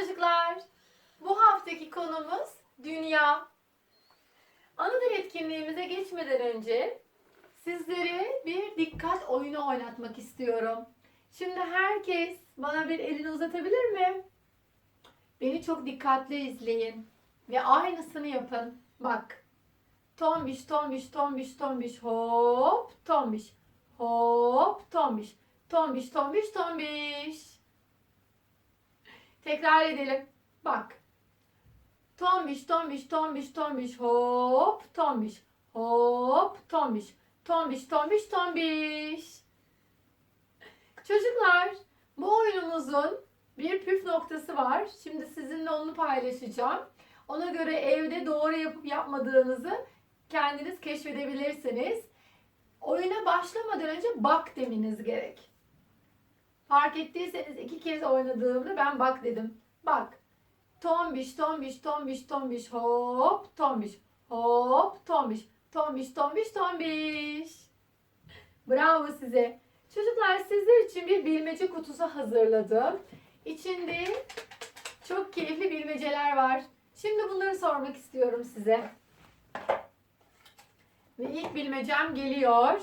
çocuklar. Bu haftaki konumuz dünya. Anadolu etkinliğimize geçmeden önce sizlere bir dikkat oyunu oynatmak istiyorum. Şimdi herkes bana bir elini uzatabilir mi? Beni çok dikkatli izleyin ve aynısını yapın. Bak. Tombiş, tombiş, tombiş, tombiş, hop, tombiş, hop, tombiş, tombiş, tombiş, tombiş. Tekrar edelim. Bak. Tombiş, tombiş, tombiş, tombiş, hop, tombiş, hop, tombiş, tombiş, tombiş, tombiş. Çocuklar, bu oyunumuzun bir püf noktası var. Şimdi sizinle onu paylaşacağım. Ona göre evde doğru yapıp yapmadığınızı kendiniz keşfedebilirsiniz. Oyuna başlamadan önce bak demeniz gerek. Fark ettiyseniz iki kez oynadığımda ben bak dedim. Bak. Tombiş, tombiş, tombiş, tombiş, hop, tombiş, hop, tombiş, tombiş, tombiş, tombiş. Bravo size. Çocuklar sizler için bir bilmece kutusu hazırladım. İçinde çok keyifli bilmeceler var. Şimdi bunları sormak istiyorum size. Ve ilk bilmecem geliyor.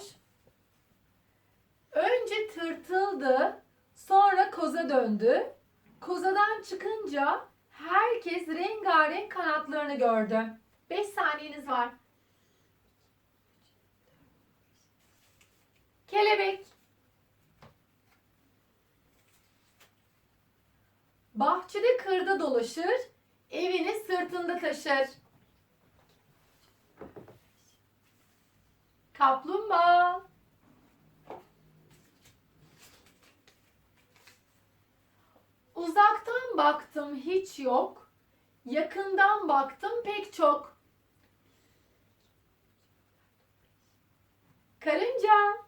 Önce tırtıldı, sonra koza döndü. Kozadan çıkınca herkes rengarenk kanatlarını gördü. 5 saniyeniz var. Kelebek. Bahçede kırda dolaşır, evini sırtında taşır. Kaplumbağa. Uzaktan baktım hiç yok. Yakından baktım pek çok. Karınca.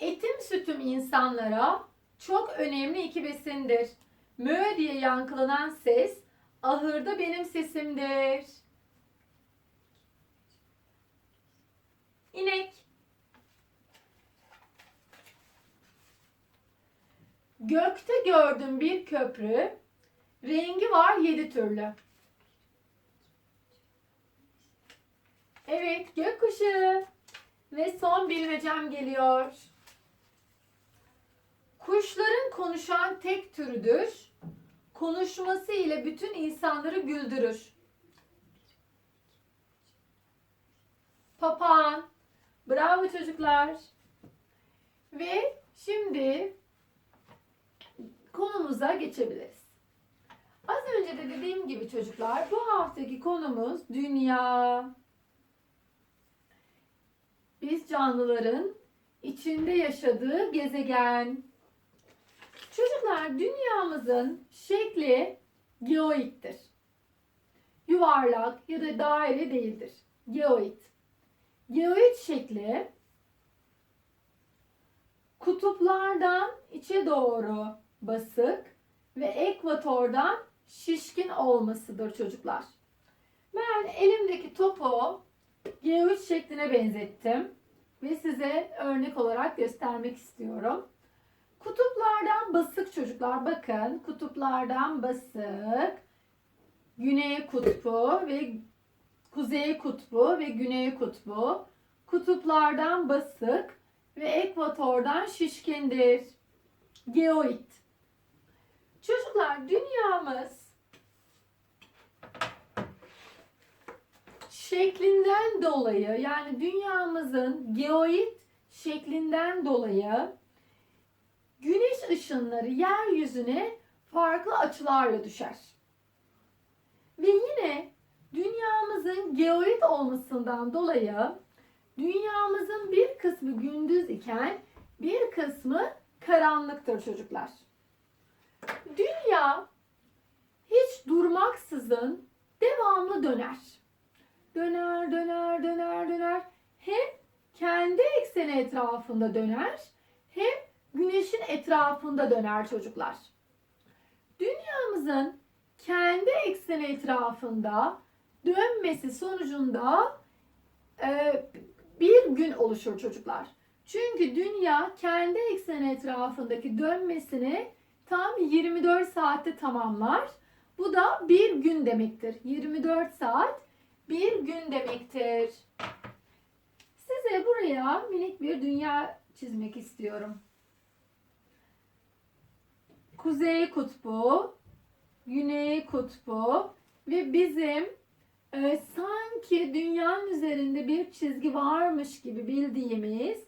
Etim sütüm insanlara çok önemli iki besindir. Mö diye yankılanan ses ahırda benim sesimdir. İnek. Gökte gördüm bir köprü. Rengi var yedi türlü. Evet gökkuşağı. Ve son bilmecem geliyor. Kuşların konuşan tek türüdür. Konuşması ile bütün insanları güldürür. Papağan. Bravo çocuklar. Ve şimdi konumuza geçebiliriz. Az önce de dediğim gibi çocuklar bu haftaki konumuz dünya. Biz canlıların içinde yaşadığı gezegen. Çocuklar dünyamızın şekli geoittir. Yuvarlak ya da daire değildir. Geoid. Geoid şekli kutuplardan içe doğru basık ve ekvatordan şişkin olmasıdır çocuklar. Ben elimdeki topu geoid şekline benzettim ve size örnek olarak göstermek istiyorum. Kutuplardan basık çocuklar bakın kutuplardan basık güney kutbu ve kuzey kutbu ve güney kutbu kutuplardan basık ve ekvatordan şişkindir. Geoid. Çocuklar dünyamız şeklinden dolayı yani dünyamızın geoid şeklinden dolayı güneş ışınları yeryüzüne farklı açılarla düşer. Ve yine dünyamızın geoid olmasından dolayı dünyamızın bir kısmı gündüz iken bir kısmı karanlıktır çocuklar. Dünya hiç durmaksızın devamlı döner. Döner, döner, döner, döner. Hem kendi ekseni etrafında döner, hem güneşin etrafında döner çocuklar. Dünyamızın kendi ekseni etrafında dönmesi sonucunda e, bir gün oluşur çocuklar. Çünkü dünya kendi ekseni etrafındaki dönmesini tam 24 saatte tamamlar. Bu da bir gün demektir. 24 saat bir gün demektir. Size buraya minik bir dünya çizmek istiyorum. Kuzey kutbu, güney kutbu ve bizim e, sanki dünyanın üzerinde bir çizgi varmış gibi bildiğimiz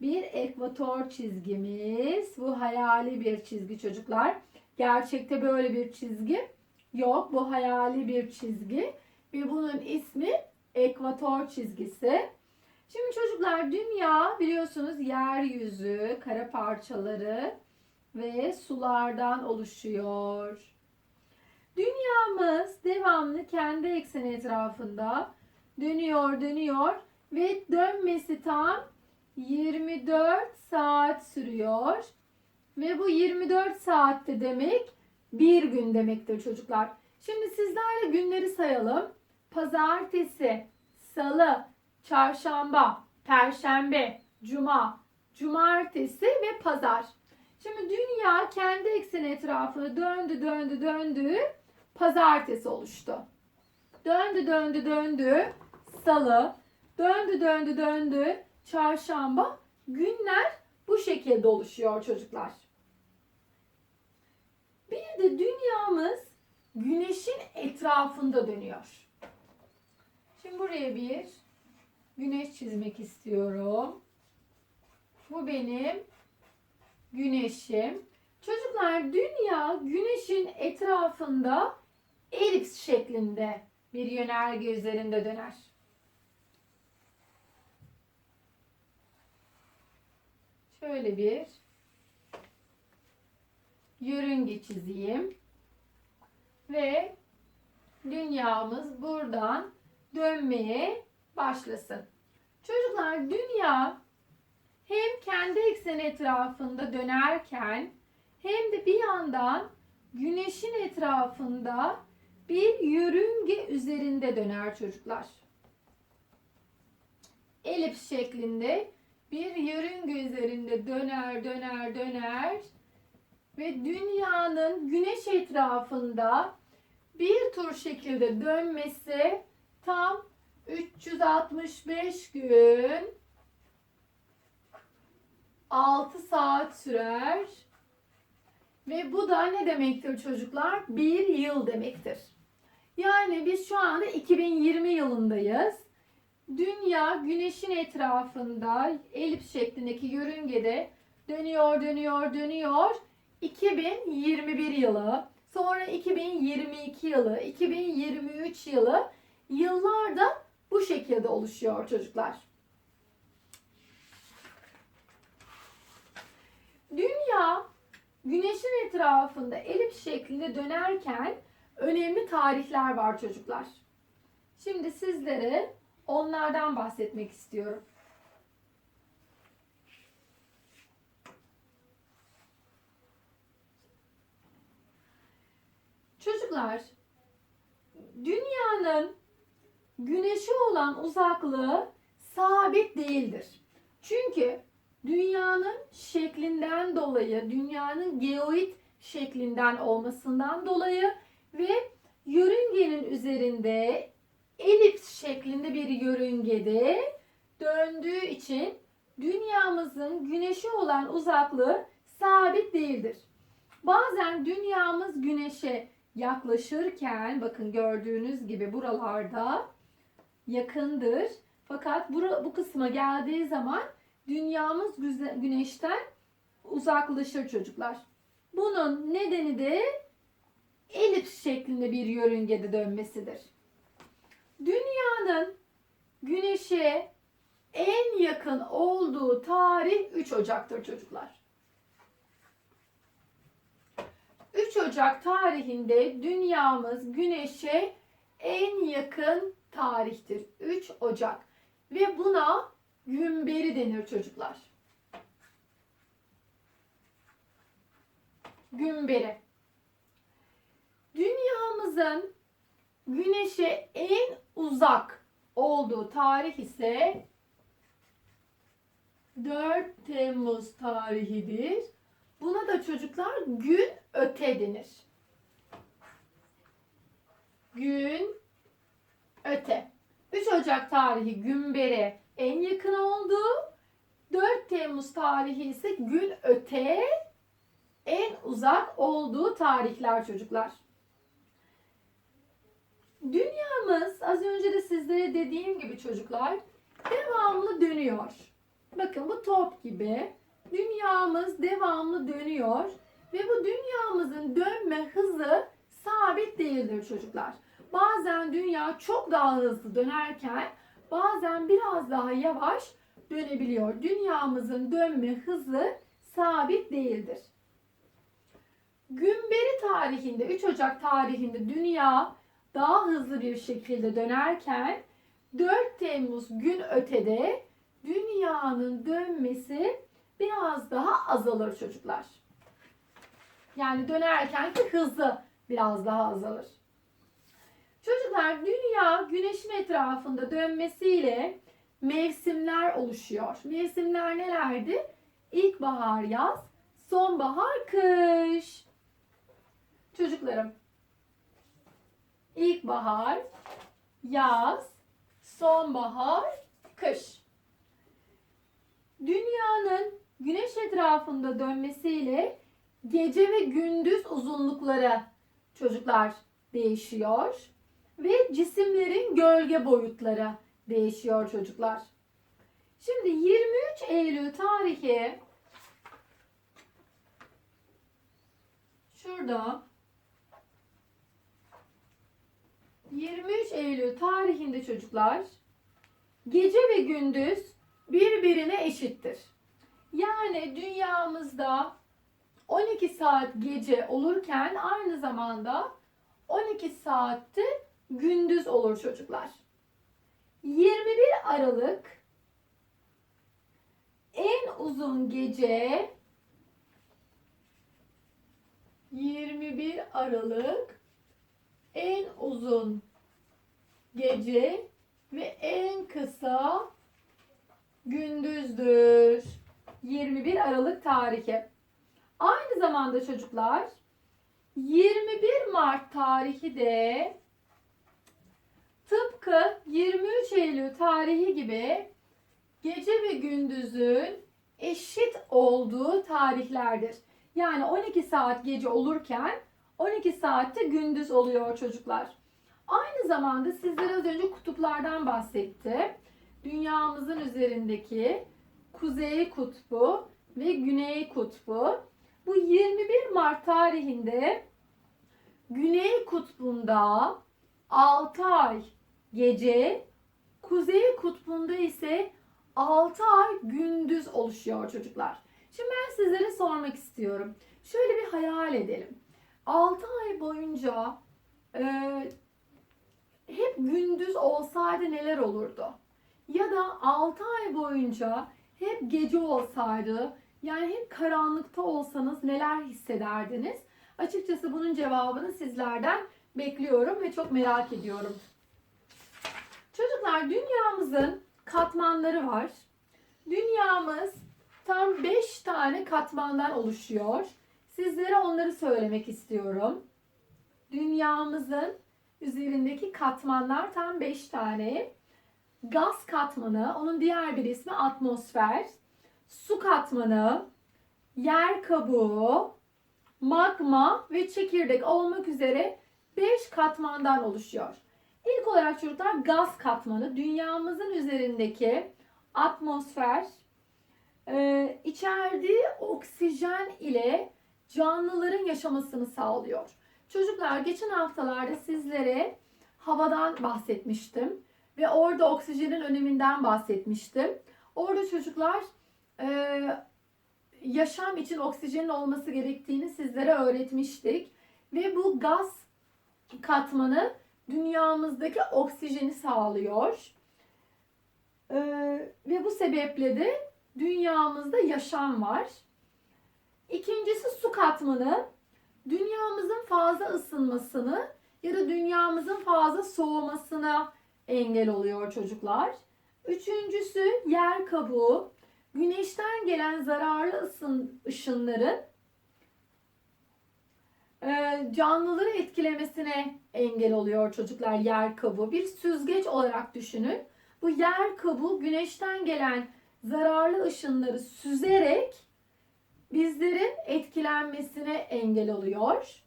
bir ekvator çizgimiz. Bu hayali bir çizgi çocuklar. Gerçekte böyle bir çizgi yok. Bu hayali bir çizgi ve bunun ismi ekvator çizgisi. Şimdi çocuklar dünya biliyorsunuz yeryüzü, kara parçaları ve sulardan oluşuyor. Dünyamız devamlı kendi ekseni etrafında dönüyor, dönüyor ve dönmesi tam 24 saat sürüyor. Ve bu 24 saatte demek bir gün demektir çocuklar. Şimdi sizlerle günleri sayalım. Pazartesi, salı, çarşamba, perşembe, cuma, cumartesi ve pazar. Şimdi dünya kendi ekseni etrafını döndü, döndü, döndü. Pazartesi oluştu. Döndü, döndü, döndü. Salı, döndü, döndü, döndü. Çarşamba. Günler bu şekilde oluşuyor çocuklar. Bir de dünyamız güneşin etrafında dönüyor. Şimdi buraya bir güneş çizmek istiyorum. Bu benim güneşim. Çocuklar dünya güneşin etrafında elips şeklinde bir yönerge üzerinde döner. Şöyle bir yörünge çizeyim. Ve dünyamız buradan dönmeye başlasın. Çocuklar dünya hem kendi ekseni etrafında dönerken hem de bir yandan güneşin etrafında bir yörünge üzerinde döner çocuklar. Elips şeklinde bir yörünge üzerinde döner döner döner ve dünyanın güneş etrafında bir tur şekilde dönmesi tam 365 gün 6 saat sürer. Ve bu da ne demektir çocuklar? Bir yıl demektir. Yani biz şu anda 2020 yılındayız. Dünya güneşin etrafında elips şeklindeki yörüngede dönüyor, dönüyor, dönüyor. 2021 yılı, sonra 2022 yılı, 2023 yılı yıllar da bu şekilde oluşuyor çocuklar. Dünya güneşin etrafında elips şeklinde dönerken önemli tarihler var çocuklar. Şimdi sizlere onlardan bahsetmek istiyorum. Çocuklar, dünyanın güneşe olan uzaklığı sabit değildir. Çünkü dünyanın şeklinden dolayı, dünyanın geoid şeklinden olmasından dolayı ve yörüngenin üzerinde elips şeklinde bir yörüngede döndüğü için dünyamızın güneşe olan uzaklığı sabit değildir. Bazen dünyamız güneşe yaklaşırken bakın gördüğünüz gibi buralarda yakındır. Fakat bu, bu kısma geldiği zaman dünyamız güneşten uzaklaşır çocuklar. Bunun nedeni de elips şeklinde bir yörüngede dönmesidir. Dünyanın güneşe en yakın olduğu tarih 3 Ocak'tır çocuklar. 3 Ocak tarihinde dünyamız güneşe en yakın tarihtir. 3 Ocak. Ve buna gümberi denir çocuklar. Gümberi. Dünyamızın güneşe en uzak olduğu tarih ise 4 Temmuz tarihidir. Buna da çocuklar gün öte denir. Gün öte. 3 Ocak tarihi Gümbere en yakın oldu. 4 Temmuz tarihi ise gün öte en uzak olduğu tarihler çocuklar. Dünyamız az önce de sizlere dediğim gibi çocuklar devamlı dönüyor. Bakın bu top gibi dünyamız devamlı dönüyor ve bu dünyamızın dönme hızı sabit değildir çocuklar. Bazen dünya çok daha hızlı dönerken bazen biraz daha yavaş dönebiliyor. Dünyamızın dönme hızı sabit değildir. Gümberi tarihinde 3 Ocak tarihinde dünya daha hızlı bir şekilde dönerken 4 Temmuz gün ötede dünyanın dönmesi biraz daha azalır çocuklar. Yani dönerken ki hızı biraz daha azalır. Çocuklar dünya güneşin etrafında dönmesiyle mevsimler oluşuyor. Mevsimler nelerdi? İlkbahar, yaz, sonbahar, kış. Çocuklarım, ilkbahar, yaz, sonbahar, kış. Dünyanın güneş etrafında dönmesiyle gece ve gündüz uzunlukları çocuklar değişiyor ve cisimlerin gölge boyutları değişiyor çocuklar. Şimdi 23 Eylül tarihi şurada 23 Eylül tarihinde çocuklar gece ve gündüz birbirine eşittir. Yani dünyamızda 12 saat gece olurken aynı zamanda 12 saatte gündüz olur çocuklar. 21 Aralık en uzun gece 21 Aralık en uzun gece ve en kısa gündüzdür. 21 Aralık tarihi. Aynı zamanda çocuklar 21 Mart tarihi de tıpkı 23 Eylül tarihi gibi gece ve gündüzün eşit olduğu tarihlerdir. Yani 12 saat gece olurken 12 saatte gündüz oluyor çocuklar. Aynı zamanda sizlere az önce kutuplardan bahsetti. Dünyamızın üzerindeki kuzey kutbu ve güney kutbu. Bu 21 Mart tarihinde güney kutbunda 6 ay gece, kuzey kutbunda ise 6 ay gündüz oluşuyor çocuklar. Şimdi ben sizlere sormak istiyorum. Şöyle bir hayal edelim. 6 ay boyunca e, hep gündüz olsaydı neler olurdu? Ya da 6 ay boyunca hep gece olsaydı yani hep karanlıkta olsanız neler hissederdiniz? Açıkçası bunun cevabını sizlerden bekliyorum ve çok merak ediyorum. Çocuklar dünyamızın katmanları var. Dünyamız tam 5 tane katmandan oluşuyor. Sizlere onları söylemek istiyorum. Dünyamızın üzerindeki katmanlar tam 5 tane. Gaz katmanı, onun diğer bir ismi atmosfer. Su katmanı, yer kabuğu, magma ve çekirdek olmak üzere 5 katmandan oluşuyor. İlk olarak çocuklar gaz katmanı dünyamızın üzerindeki atmosfer e, içerdiği oksijen ile canlıların yaşamasını sağlıyor. Çocuklar geçen haftalarda sizlere havadan bahsetmiştim ve orada oksijenin öneminden bahsetmiştim. Orada çocuklar e, yaşam için oksijenin olması gerektiğini sizlere öğretmiştik ve bu gaz katmanı dünyamızdaki oksijeni sağlıyor. Ee, ve bu sebeple de dünyamızda yaşam var. İkincisi su katmanı. Dünyamızın fazla ısınmasını ya da dünyamızın fazla soğumasına engel oluyor çocuklar. Üçüncüsü yer kabuğu. güneşten gelen zararlı ısın, ışınların e, canlıları etkilemesine engel oluyor çocuklar yer kabuğu. Bir süzgeç olarak düşünün. Bu yer kabuğu güneşten gelen zararlı ışınları süzerek bizlerin etkilenmesine engel oluyor.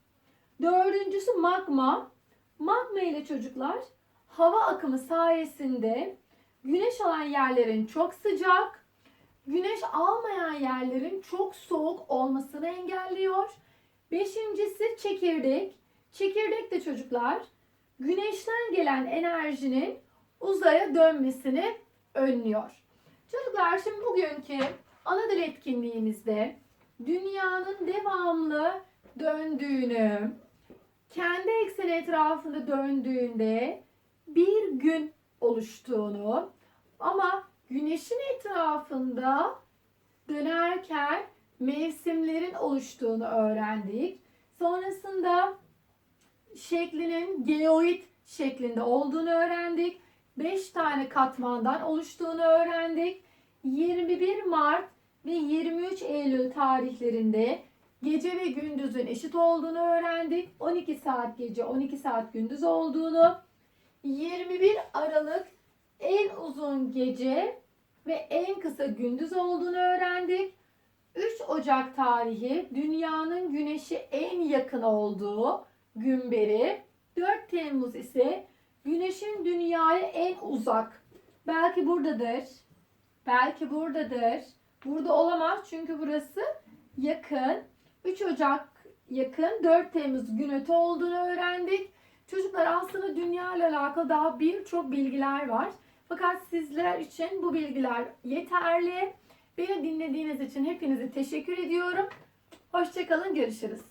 Dördüncüsü magma. Magma ile çocuklar hava akımı sayesinde güneş alan yerlerin çok sıcak, güneş almayan yerlerin çok soğuk olmasını engelliyor. Beşincisi çekirdek. Çekirdek de çocuklar güneşten gelen enerjinin uzaya dönmesini önlüyor. Çocuklar şimdi bugünkü ana etkinliğimizde dünyanın devamlı döndüğünü, kendi ekseni etrafında döndüğünde bir gün oluştuğunu ama güneşin etrafında dönerken mevsimlerin oluştuğunu öğrendik. Sonrasında şeklinin geoid şeklinde olduğunu öğrendik. 5 tane katmandan oluştuğunu öğrendik. 21 Mart ve 23 Eylül tarihlerinde gece ve gündüzün eşit olduğunu öğrendik. 12 saat gece, 12 saat gündüz olduğunu. 21 Aralık en uzun gece ve en kısa gündüz olduğunu öğrendik. 3 Ocak tarihi dünyanın güneşe en yakın olduğu gün beri. 4 Temmuz ise güneşin dünyaya en uzak. Belki buradadır. Belki buradadır. Burada olamaz çünkü burası yakın. 3 Ocak yakın, 4 Temmuz gün öte olduğunu öğrendik. Çocuklar aslında dünya ile alakalı daha birçok bilgiler var. Fakat sizler için bu bilgiler yeterli. Beni dinlediğiniz için hepinize teşekkür ediyorum. Hoşçakalın, görüşürüz.